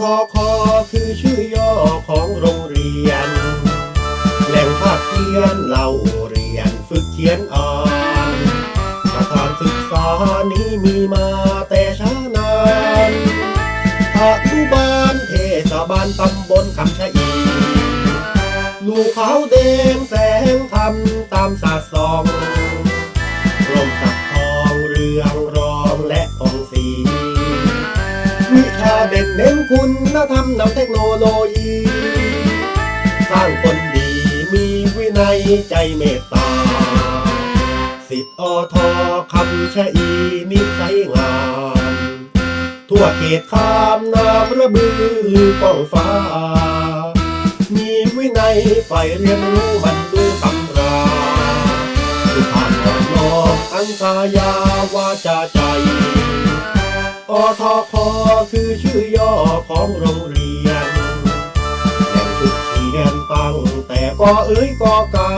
ทคคือชื่อย่อของโรงเรียน แหล่งภาคเรียนเราเรียนฝึกเขียนอ่านสถานศึกษานี้มีมาแต่ช้านานอนุบาลเทศบาลตำบลคำชะอี ลูกขาวแดงแสงธรรมตามสาดส่อง คุณธรรมนำเทคโนโลยี สร้างคนดีมีวินัยใจเมตตา สิทธอทอคำชะอีนิสัยงาม ทั่วเขตขามน้ำระบือลือกองฟ้า มีวินัยใฝ่เรียนรู้มันดูตำราคือผ่านอ่อนน้อมอังกายาวาจาใจอทคคือชื่อย่อ ของโรงเรียนแหล่งฝึกเขียนตั้งแต่ก็เอ้ยก็ไก่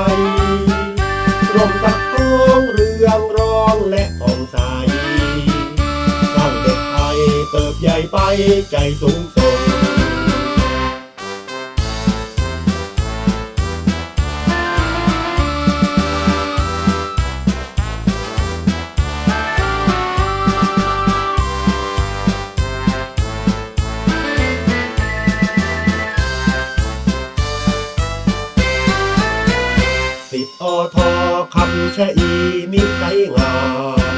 ร่มตักทองเรืองรองและผ่องใสสร้างเด็กไทยเติบใหญ่ไปใจสูงส่ งสิทธิ์อทอคำชะอีนิสัยงาม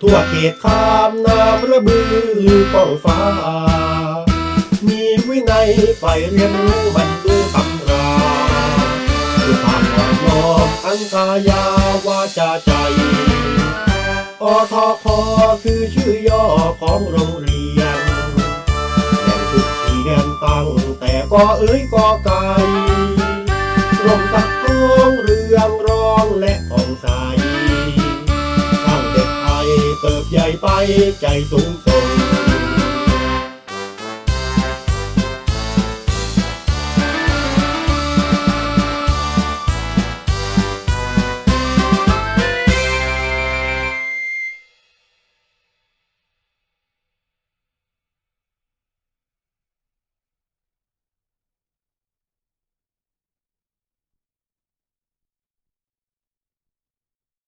ทั่วเขตข้ามน้ำระบือลือกองฟ้า มีวินัยใฝ่เรียนรู้บรรดูตำราคือผ่านอ่อนน้อมอังกายาวาจาใจอทคคือชื่อย่อของโรงเรียนแหล่งฝึกเขียนตั้งแต่ก็เอ้ยก็ไก่ และผ่องใสข้างเด็กไทยเติบใหญ่ไปใจสูงส่ง